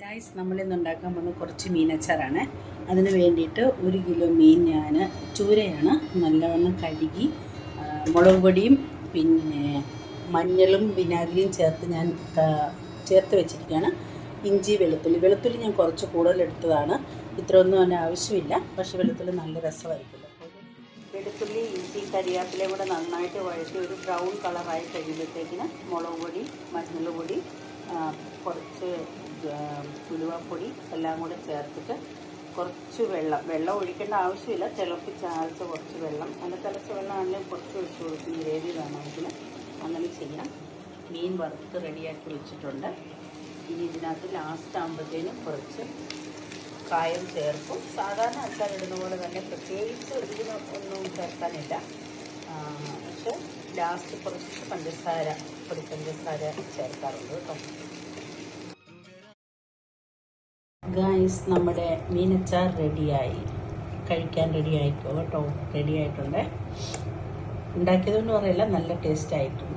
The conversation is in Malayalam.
ഗൈസ് നമ്മളിന്ന് ഉണ്ടാക്കാൻ പോകുന്ന കുറച്ച് മീനച്ചാറാണ്. അതിന് വേണ്ടിയിട്ട് ഒരു കിലോ മീൻ ഞാൻ ചൂരയാണ്. നല്ലവണ്ണം കഴുകി മുളക് പൊടിയും പിന്നെ മഞ്ഞളും വിനാഗിരിയും ചേർത്ത് ഞാൻ ചേർത്ത് വെച്ചിരിക്കുകയാണ്. ഇഞ്ചി വെളുത്തുള്ളി. വെളുത്തുള്ളി ഞാൻ കുറച്ച് കൂടുതൽ എടുത്തതാണ്. ഇത്രയൊന്നും അതിന് ആവശ്യമില്ല. പക്ഷേ വെളുത്തുള്ളി നല്ല രസമായിരിക്കും വെളുത്തുള്ളി ഇഞ്ചി കരിയാപ്പിലയും കൂടെ നന്നായിട്ട് വഴറ്റി ഒരു ബ്രൗൺ കളറായി കഴിയുമ്പോഴത്തേക്കിന് മുളക് പൊടി മഞ്ഞൾ പൊടി ഉലുവപ്പൊടി എല്ലാം കൂടെ ചേർത്തിട്ട് കുറച്ച് വെള്ളം. വെള്ളം ഒഴിക്കേണ്ട ആവശ്യമില്ല. തിളപ്പിച്ചാഴ്ച കുറച്ച് വെള്ളം. നല്ല തിളച്ച വെള്ളമാണെങ്കിലും കുറച്ച് ഒഴിച്ച് കൊടുക്കുന്ന ഗ്രേവി വേണമെങ്കിൽ അങ്ങനെ ചെയ്യാം. മീൻ വറുത്ത് റെഡിയാക്കി വെച്ചിട്ടുണ്ട്. ഇനി ഇതിനകത്ത് ലാസ്റ്റ് ആകുമ്പോഴത്തേനും കുറച്ച് കായം ചേർക്കും. സാധാരണ അച്ചാറിടുന്ന പോലെ തന്നെ പ്രത്യേകിച്ച് ഇതിന് ഒന്നും ചേർക്കാനില്ല പക്ഷെ ലാസ്റ്റ് കുറച്ച് പഞ്ചസാര പൊടി പഞ്ചസാര ചേർക്കാറുണ്ട് കേട്ടോ. ഗായ്സ് നമ്മുടെ മീനച്ചാർ റെഡിയായി. കഴിക്കാൻ റെഡി ആയിക്കോ കേട്ടോ റെഡി ആയിട്ടുണ്ട് ഉണ്ടാക്കിയതെന്ന് പറയില്ല നല്ല ടേസ്റ്റ് ആയിട്ടുണ്ട്.